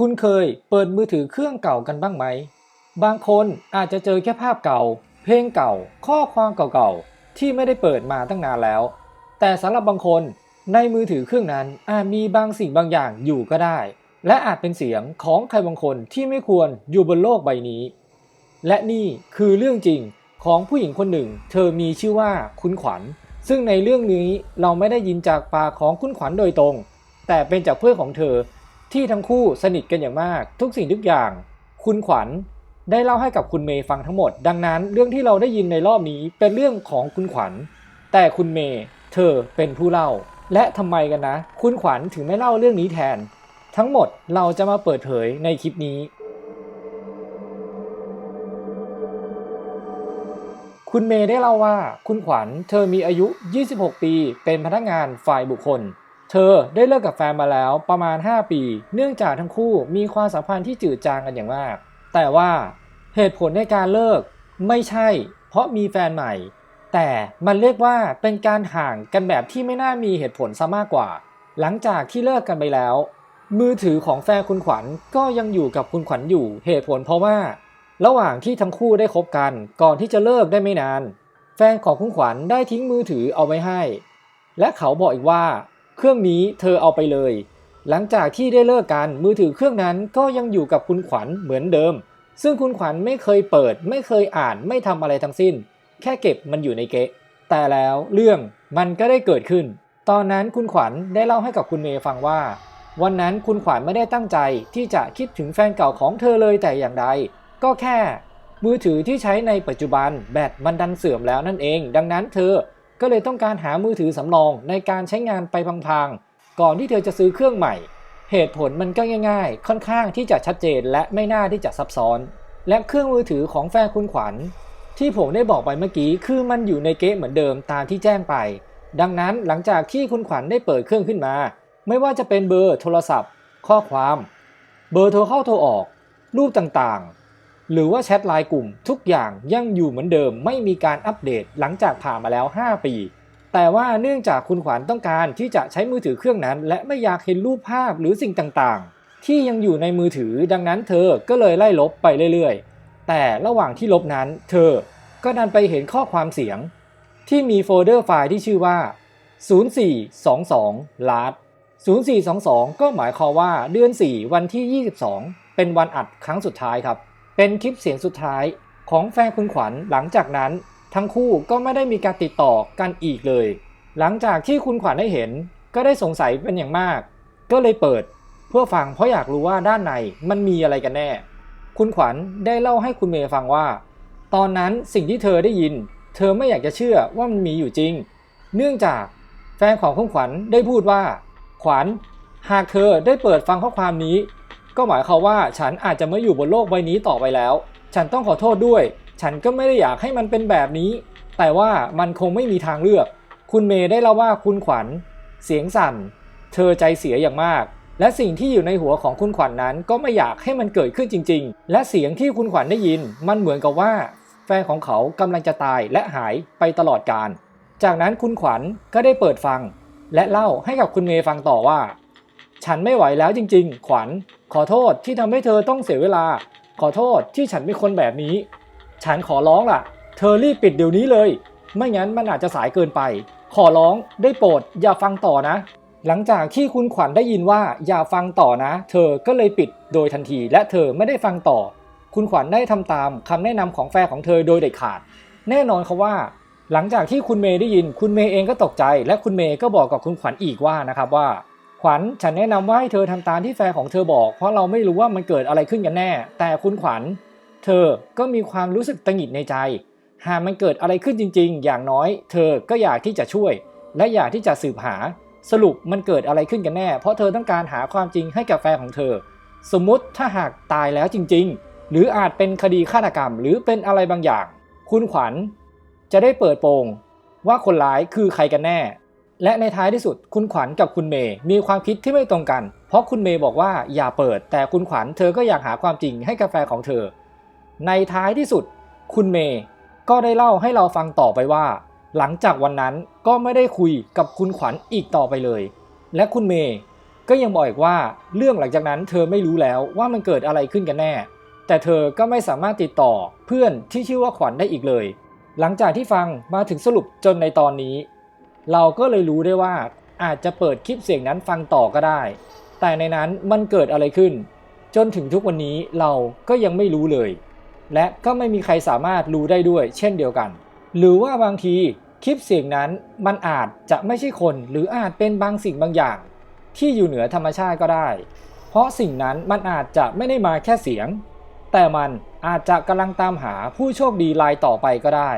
คุณเคยเปิดมือถือเครื่องเก่ากันบ้างไหม บางคนอาจจะเจอแค่ภาพเก่า เพลงเก่า ข้อความเก่าๆ ที่ไม่ได้เปิดมาตั้งนานแล้ว แต่สำหรับบางคนในมือถือเครื่องนั้นอาจมีบางสิ่งบางอย่างอยู่ก็ได้ และอาจเป็นเสียงของใครบางคนที่ไม่ควรอยู่บนโลกใบนี้ และนี่คือเรื่องจริงของผู้หญิงคนหนึ่ง เธอมีชื่อว่าคุณขวัญ ซึ่งในเรื่องนี้เราไม่ได้ยินจากปากของคุณขวัญโดยตรง แต่เป็นจากเพื่อนของเธอ ที่ทั้งคู่สนิทกันอย่างมาก ทุกสิ่งทุกอย่าง คุณขวัญได้เล่าให้กับคุณเมย์ฟังทั้งหมด ดังนั้นเรื่องที่เราได้ยินในรอบนี้เป็นเรื่องของคุณขวัญ แต่คุณเมย์เธอเป็นผู้เล่า และทำไมกันนะ คุณขวัญถึงไม่เล่าเรื่องนี้แทน ทั้งหมดเราจะมาเปิดเผยในคลิปนี้ คุณเมย์ได้เล่าว่า คุณขวัญเธอมีอายุ 26 ปี เป็นพนักงานฝ่ายบุคคล เธอได้เลิกกับแฟนมาแล้วประมาณ 5 ปี เนื่องจากทั้งคู่มีความสัมพันธ์ที่จืดจางกันอย่างมาก แต่ว่าเหตุผลในการเลิกไม่ใช่ เพราะมีแฟนใหม่ แต่มันเรียกว่าเป็นการห่างกันแบบที่ไม่น่ามีเหตุผลซะมากกว่า หลังจากที่เลิกกันไปแล้ว มือถือของแฟนคุณขวัญก็ยังอยู่กับคุณขวัญอยู่ เหตุผลเพราะว่า ระหว่างที่ทั้งคู่ได้คบกัน ก่อนที่จะเลิกได้ไม่นาน แฟนของคุณขวัญได้ทิ้งมือถือเอาไว้ให้ และเขาบอกอีกว่า เครื่องนี้เธอเอาไปเลย หลังจากที่ได้เลิกกันมือถือเครื่องนั้นก็ยังอยู่กับคุณขวัญเหมือนเดิม ซึ่งคุณขวัญไม่เคยเปิด ไม่เคยอ่านไม่ทำอะไรทั้งสิ้น แค่เก็บมันอยู่ในเกะ แต่แล้วเรื่องมันก็ได้เกิดขึ้น ตอนนั้นคุณขวัญได้เล่าให้กับคุณเมย์ฟังว่า วันนั้นคุณขวัญไม่ได้ตั้งใจที่จะคิดถึงแฟนเก่าของเธอเลยแต่อย่างใด ก็แค่ มือถือที่ใช้ในปัจจุบันแบตมันดันเสื่อมแล้วนั่นเอง ดังนั้นเธอ ก็เลยต้องการหามือถือสำรองในการใช้งานไปพังๆ ก่อนที่เธอจะซื้อเครื่องใหม่ เหตุผลมันก็ง่ายๆ ค่อนข้างที่จะชัดเจนและไม่น่าที่จะซับซ้อน และเครื่องมือถือของแฟนคุณขวัญ ที่ผมได้บอกไปเมื่อกี้คือมันอยู่ในเก๊เหมือนเดิมตามที่แจ้งไป ดังนั้นหลังจากที่คุณขวัญได้เปิดเครื่องขึ้นมา ไม่ว่าจะเป็นเบอร์โทรศัพท์ ข้อความ เบอร์โทรเข้าโทรออก รูปต่างๆ หรือว่าแชทไลน์กลุ่ม ทุกอย่างยังอยู่เหมือนเดิมไม่มีการอัปเดตหลังจากผ่านมาแล้ว 5 ปี แต่ว่าเนื่องจากคุณขวัญต้องการที่จะใช้มือถือเครื่องนั้น และไม่อยากเห็นรูปภาพหรือสิ่งต่างๆ ที่ยังอยู่ในมือถือดังนั้นเธอก็เลยไล่ลบไปเรื่อยๆ แต่ระหว่างที่ลบนั้น เธอก็ดันไปเห็นข้อความเสียง ที่มีโฟลเดอร์ไฟล์ที่ชื่อว่า 0422ลาด0422 ก็หมายความว่าเดือน 4 วันที่ 22 เป็นวันอัดครั้งสุดท้ายครับ เป็นคลิปเสียงสุดท้ายของแฟนคุณขวัญหลังจากนั้น ทั้งคู่ก็ไม่ได้มีการติดต่อกันอีกเลย หลังจากที่คุณขวัญได้เห็นก็ได้สงสัยเป็นอย่างมาก ก็เลยเปิดเพื่อฟังเพราะอยากรู้ว่าด้านในมันมีอะไรกันแน่ คุณขวัญได้เล่าให้คุณเมย์ฟังว่า ตอนนั้นสิ่งที่เธอได้ยิน เธอไม่อยากจะเชื่อว่ามันมีอยู่จริง เนื่องจากแฟนของคุณขวัญได้พูดว่า ขวัญหากเธอได้เปิดฟังข้อความนี้ ก็หมายความว่าฉันอาจจะไม่อยู่บนโลกใบนี้ต่อไปแล้ว ฉันต้องขอโทษด้วย ฉันก็ไม่ได้อยากให้มันเป็นแบบนี้ แต่ว่ามันคงไม่มีทางเลือก คุณเมย์ได้เล่าว่าคุณขวัญ เสียงสั่น เธอใจเสียอย่างมาก และสิ่งที่อยู่ในหัวของคุณขวัญนนั้นก็ไม่อยากให้มันเกิดขึ้นจริง ๆ และเสียงที่คุณขวัญได้ยิน มันเหมือนกับว่า แฟนของเขากำลังจะตายและหายไปตลอดกาล จากนั้นคุณขวัญก็ได้เปิดฟัง และเล่าให้กับคุณเมย์ฟังต่อว่า ฉันไม่ไหวแล้วจริง ๆ ขวัญ ขอโทษที่ทำให้เธอต้องเสียเวลา ขอโทษที่ฉันเป็นคนแบบนี้ ฉันขอร้องล่ะ เธอรีบปิดเดี๋ยวนี้เลย ไม่งั้นมันอาจจะสายเกินไป ขอร้องได้โปรดอย่าฟังต่อนะ หลังจากที่คุณขวัญได้ยินว่าอย่าฟังต่อนะ เธอก็เลยปิดโดยทันที และเธอไม่ได้ฟังต่อ คุณขวัญได้ทำตามคำแนะนำของแฟนของเธอโดยเด็ดขาด แน่นอนเขาว่า หลังจากที่คุณเมย์ได้ยิน คุณเมย์เองก็ตกใจ และคุณเมย์ก็บอกกับคุณขวัญอีกว่านะครับว่า ขวัญฉันแนะนำว่าให้เธอทำตามที่แฟนของเธอบอก เพราะเราไม่รู้ว่ามันเกิดอะไรขึ้นกันแน่ แต่คุณขวัญ เธอก็มีความรู้สึกตังหิดในใจ หากมันเกิดอะไรขึ้นจริง ๆ อย่างน้อย เธอก็อยากที่จะช่วย และอยากที่จะสืบหา สรุปมันเกิดอะไรขึ้นกันแน่ เพราะเธอต้องการหาความจริงให้กับแฟนของเธอ สมมุติถ้าหากตายแล้วจริง ๆ หรืออาจเป็นคดีฆาตกรรม หรือเป็นอะไรบางอย่าง คุณขวัญ จะได้เปิดโปงว่าคนร้ายคือใครกันแน่ และในท้ายที่สุดคุณขวัญกับคุณเมย์มีความคิดที่ไม่ตรงกัน เพราะคุณเมย์บอกว่าอย่าเปิด แต่คุณขวัญเธอก็อยากหาความจริงให้กาแฟของเธอ ในท้ายที่สุด คุณเมย์ก็ได้เล่าให้เราฟังต่อไปว่า หลังจากวันนั้นก็ไม่ได้คุยกับคุณขวัญอีกต่อไปเลย และคุณเมย์ก็ยังบอกอีกว่าเรื่องหลังจากนั้นเธอไม่รู้แล้วว่ามันเกิดอะไรขึ้นกันแน่ แต่เธอก็ไม่สามารถติดต่อเพื่อนที่ชื่อว่าขวัญได้อีกเลย หลังจากที่ฟังมาถึงสรุปจนในตอนนี้ เราก็เลยรู้ได้ว่าอาจจะเปิดคลิปเสียงนั้นฟังต่อก็ได้ แต่ในนั้นมันเกิดอะไรขึ้น จนถึงทุกวันนี้เราก็ยังไม่รู้เลย และก็ไม่มีใครสามารถรู้ได้ด้วย เช่นเดียวกัน หรือว่าบางทีคลิปเสียงนั้นมันอาจจะไม่ใช่คนหรืออาจเป็นบางสิ่งบางอย่าง ที่อยู่เหนือธรรมชาติก็ได้ เพราะสิ่งนั้นมันอาจจะไม่ได้มาแค่เสียง แต่มันอาจจะกำลังตามหาผู้โชคดีรายต่อไปก็ได้